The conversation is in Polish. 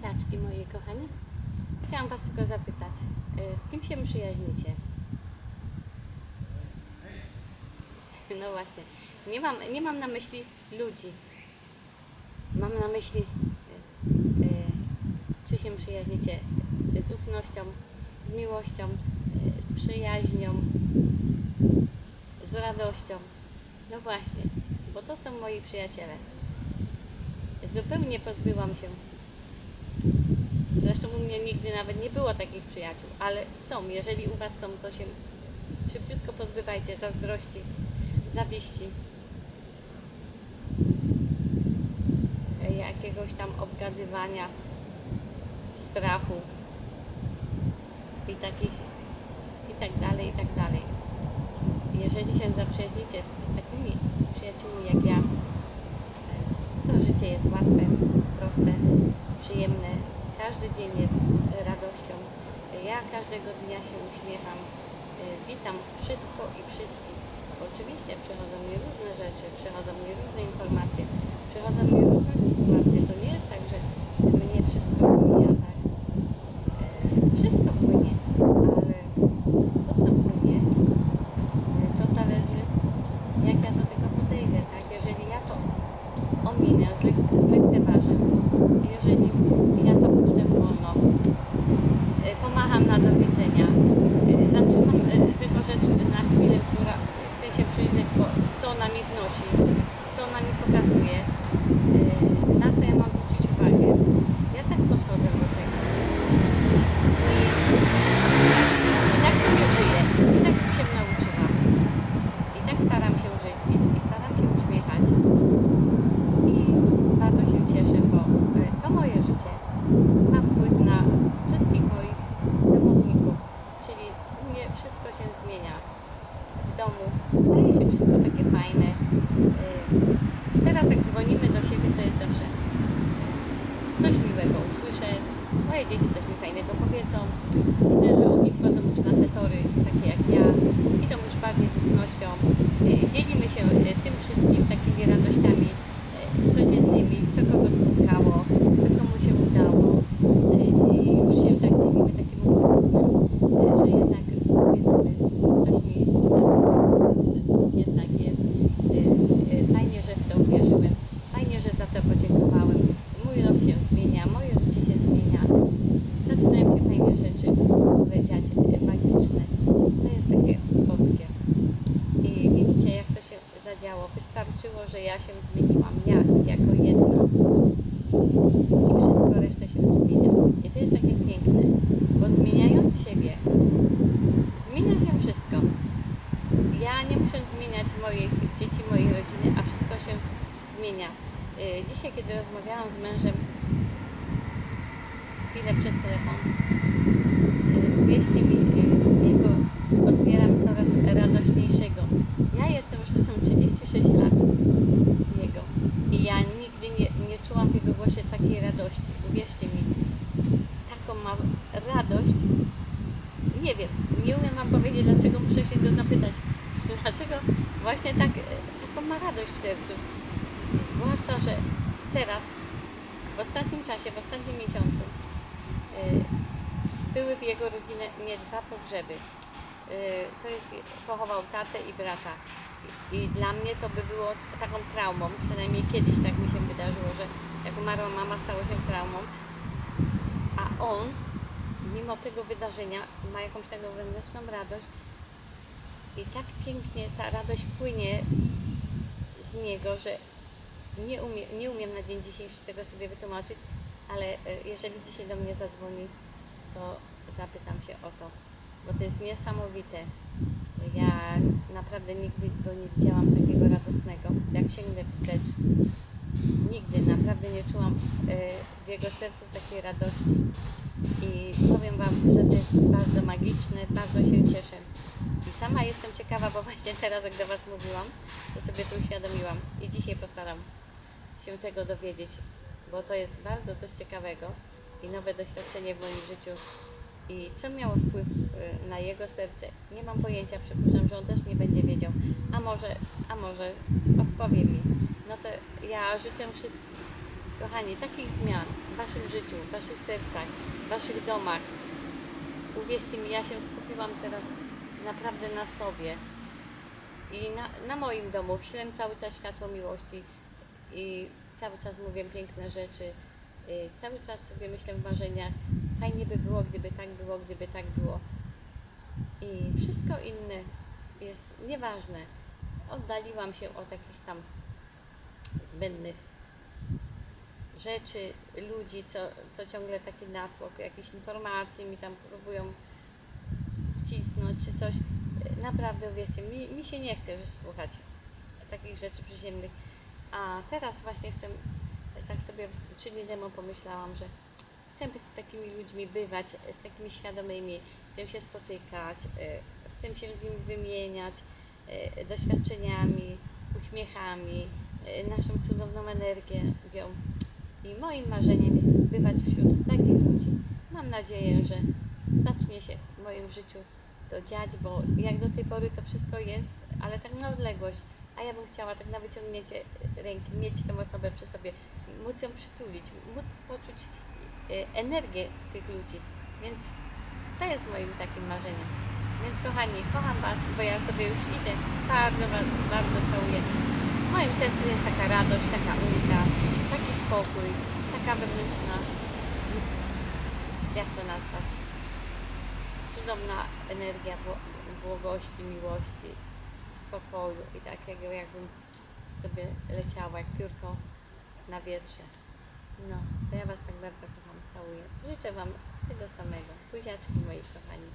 Ziemniaczki moje kochane. Chciałam Was tylko zapytać, y, z kim się przyjaźnicie? No właśnie, nie mam, nie mam na myśli ludzi. Mam na myśli, y, y, czy się przyjaźnicie z ufnością, z miłością, z przyjaźnią, z radością. No właśnie, bo to są moi przyjaciele. Zupełnie pozbyłam się. Zresztą u mnie nigdy nawet nie było takich przyjaciół, ale są. Jeżeli u Was są, to się szybciutko pozbywajcie zazdrości, zawiści, e, jakiegoś tam obgadywania, strachu i takich i tak dalej, i tak dalej. Jeżeli się zaprzyjaźnicie z, z takimi przyjaciółmi jak ja, to życie jest łatwe, proste, przyjemne. Każdy dzień jest radością. Ja każdego dnia się uśmiecham. E, Witam wszystko i wszystkich. Oczywiście przychodzą mi różne rzeczy, przychodzą mi różne informacje, przychodzą mi różne sytuacje. To nie jest tak, że mnie wszystko mija, tak? E, Wszystko płynie, ale to co płynie, e, to zależy jak ja do tego podejdę, tak? Jeżeli ja to ominę, zlek- zlekceważę, jeżeli ja to puszczę wolno, e, pomacham na do widzenia, e, zatrzymam e, tylko rzecz na chwilę, która chce się przyjrzeć, co ona mi wnosi, co ona mi pokazuje, e, na co ja mam zwrócić uwagę. Ja tak podchodzę do tego. I, i tak sobie żyję, i tak się nauczyłam. I tak staram się żyć i, i staram się uśmiechać. I bardzo się cieszę, bo e, to moje życie ma wpływ na wszystkich moich domowników. Czyli u mnie wszystko się zmienia w domu. Staje się wszystko takie fajne. E, Teraz jak dzwonimy do siebie, to jest zawsze e, coś miłego usłyszę. Moje dzieci coś mi fajnego powiedzą. Widzę, że oni wchodzą już na te tory, takie jak ja. Idą już bardziej z ufnością. E, Dzielimy się e, tym wszystkim takimi radościami e, codziennymi, co kogo spotkało, co komu się udało. E, I już się tak dzielimy takim umysłem, e, że jednak powiedzmy, ktoś mi napisał, że jednak jest e, e, fajnie, że w to uwierzyłem, fajnie, że za to podziękowałem. Mój los się zmienia, moje życie się zmienia. Zaczynają się fajne rzeczy dziać, e, magiczne. To jest takie boskie. I widzicie, jak to się zadziało. Wystarczyło, że ja się zmieniłam. Ja jako jedna. I wszystko resztę się zmienia. I to jest takie piękne, bo zmieniając siebie, zmienia się wszystko. Ja nie muszę zmieniać moich dzieci, mojej rodziny, a wszystko się zmienia. Y, Dzisiaj, kiedy rozmawiałam z mężem chwilę przez telefon, y, wieści mi, y, jego odbieram coraz radośniejszego. Ja jestem już razem 36 lat jego i ja nigdy nie, nie czułam w jego głosie takiej radości. Uwierzcie mi, taką mam radość. Nie wiem, nie umiem wam powiedzieć, dlaczego muszę się go zapytać. Dlaczego właśnie tak, taką ma radość w sercu. Zwłaszcza, że teraz, w ostatnim czasie, w ostatnim miesiącu, e, były w jego rodzinie nie dwa pogrzeby. E, To jest, pochował tatę i brata. I dla mnie to by było taką traumą, przynajmniej kiedyś tak mi się wydarzyło, że jak umarła mama, stało się traumą. A on, mimo tego wydarzenia, ma jakąś taką wewnętrzną radość i tak pięknie ta radość płynie z niego, że nie, umie, nie umiem na dzień dzisiejszy tego sobie wytłumaczyć, ale e, jeżeli dzisiaj do mnie zadzwoni, to zapytam się o to, bo to jest niesamowite. Ja naprawdę nigdy go nie widziałam takiego radosnego. Jak sięgnę wstecz, nigdy naprawdę nie czułam e, w jego sercu takiej radości. I powiem Wam, że to jest bardzo magiczne, bardzo się cieszę. I sama jestem ciekawa, bo właśnie teraz, jak do Was mówiłam, to sobie to uświadomiłam. I dzisiaj postaram się tego dowiedzieć, bo to jest bardzo coś ciekawego i nowe doświadczenie w moim życiu. I co miało wpływ y, na jego serce? Nie mam pojęcia, przypuszczam, że on też nie będzie wiedział. A może, a może odpowie mi. No to ja życzę wszystkim, Kochani, takich zmian w Waszym życiu, w Waszych sercach, w Waszych domach. Uwierzcie mi, ja się skupiłam teraz naprawdę na sobie i na, na moim domu. Wślę cały czas światło miłości i cały czas mówię piękne rzeczy. y, Cały czas sobie myślę w marzeniach, fajnie by było, gdyby tak było, gdyby tak było. I wszystko inne jest nieważne. Oddaliłam się od jakichś tam zbędnych rzeczy, ludzi, co, co ciągle taki natłok jakichś informacji mi tam próbują wcisnąć czy coś. Naprawdę, wiecie, mi, mi się nie chce już słuchać takich rzeczy przyziemnych. A teraz właśnie chcę, tak sobie trzy dni temu pomyślałam, że chcę być z takimi ludźmi, bywać z takimi świadomymi, chcę się spotykać, y, chcę się z nimi wymieniać y, doświadczeniami, uśmiechami, y, naszą cudowną energią. I moim marzeniem jest bywać wśród takich ludzi. Mam nadzieję, że zacznie się w moim życiu to dziać, bo jak do tej pory to wszystko jest, ale tak na odległość. A ja bym chciała tak na wyciągnięcie ręki mieć tę osobę przy sobie, móc ją przytulić, móc poczuć y, energię tych ludzi. Więc to jest moim takim marzeniem. Więc kochani, kocham Was, bo ja sobie już idę. Bardzo Was bardzo całuję. W moim sercu jest taka radość, taka ulga, taki spokój, taka wewnętrzna, jak to nazwać, cudowna energia bło- błogości, miłości, spokoju i takiego jakbym sobie leciała jak piórko na wietrze. No, to ja Was tak bardzo kocham, całuję. Życzę Wam tego samego. Buziaczki moi kochani.